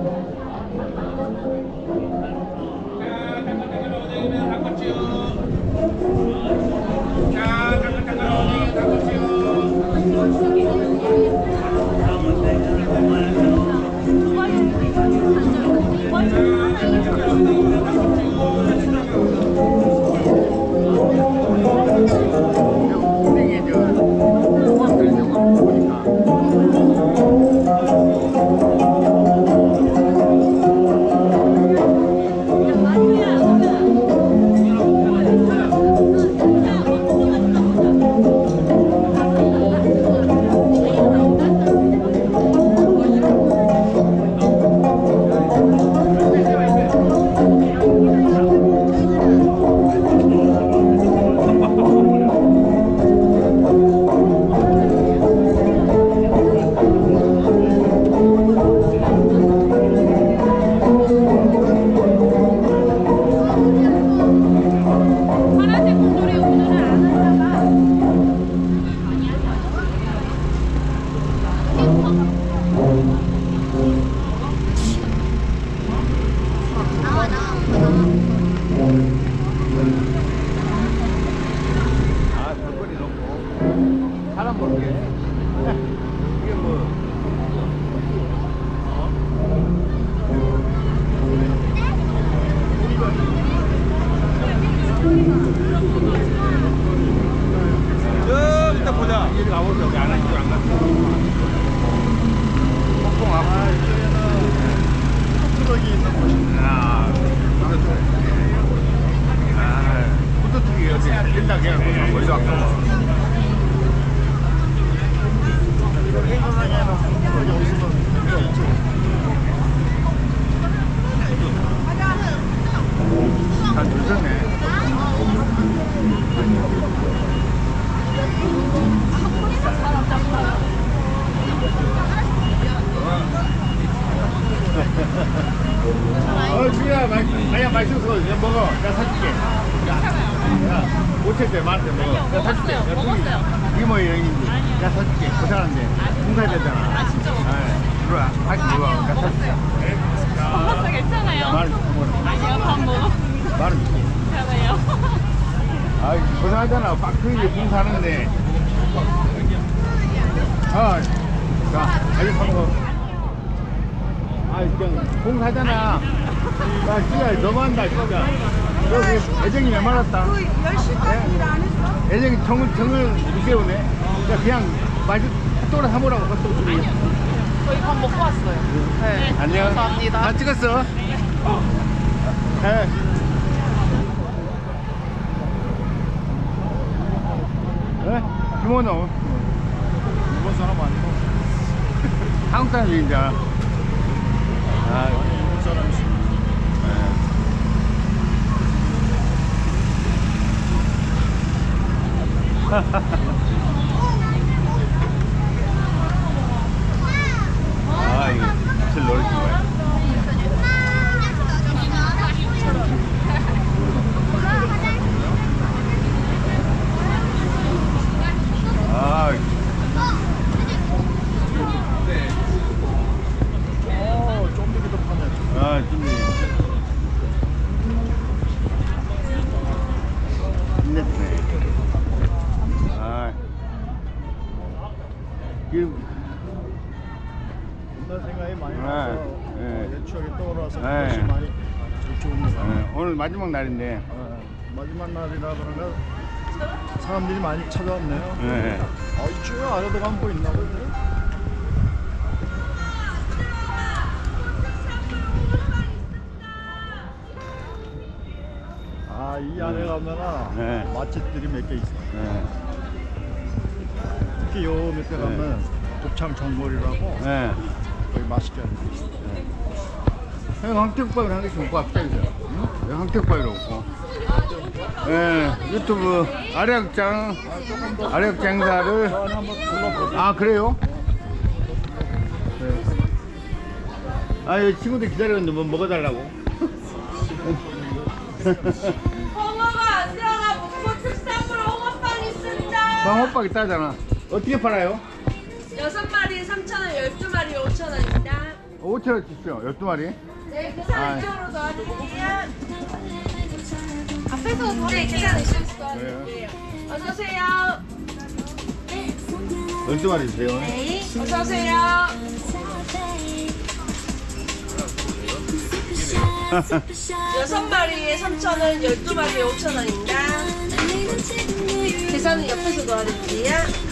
Thank you. 일단 그냥 뭐 멀리 왔고. 한줄 서 네. 어, 아야 맛있어서 그냥 먹어. 내가 사줄게. 야, 못할 때 많을 때 먹어. 내가 사줄게. 이게 뭐 여행인지. 내가 사줄게. 고생하는데. 공사해야 되잖아. 아, 진짜 먹었어요. 들어와. 같이 먹어. 내가 사줄게. 먹었어 괜찮아요. 말은 먹어. 아니요 밥 먹어. 말은. 괜찮아요. 아, 고생하잖아. 빡크게 공사하는데. 아, 자, 아이 사 먹어. 아, 그냥 공사잖아. 나 진짜 너무한다, 진짜. 여기 애정이 왜 말았다. 그 10시까지 일 안 했어? 애정이 정을, 정을 못 세우네. 야, 그냥 맛이 핫도그를 사먹으라고, 핫도그. 저희 밥 먹고 왔어요. 네. 안녕. 감사합니다. 다 찍었어? 네. 네? 김원호. 일본 사람 아니고? 한국 사람인자. 아, 일본 사람이시. 아, 제일 놀지 거야. 아, 어. 아. 아, 지금, 많이 네, 나서 네. 옛 추억이 떠올라서 네. 그것이 많이 좋습니다. 어, 오늘 마지막 날인데, 어, 마지막 날이라 그런가 사람들이 많이 찾아왔네요. 네. 아, 이쪽에 아래도 가면 뭐 있나 본데? 아, 이 안에 가면은 네. 맛집들이 몇 개 있어. 네. 특히 요 밑에 가면 곱창 전골이라고 네. 거기 맛있게 하는 데 있어. 형 황태국밥을 한 개씩 먹고 갑시다, 이제. 응? 왜 황태국밥이라고 먹고. 예, 유튜브 한번 둘러보세요. 아, 그래요? 네. 아, 여기 친구들 기다리는데 뭐 먹어달라고. 홍어가 안 들어가 목포 특산물 홍어빵 있습니다. 방호박 있다잖아. 어떻게 팔아요? 여섯 마리 3,000원, 열두 마리 5,000원입니다. 5천 원 주십시오. 12마리. 네, 계산 아. 이쪽으로 도와드릴게요. 앞에서 네, 계산 이쪽으로 도와드릴게요. 어서 오세요. 12마리 주세요. 네, 어서 오세요. 여섯 마리에 3,000원, 12마리에 5,000원입니다. 계산은 옆에서 도와드릴게요.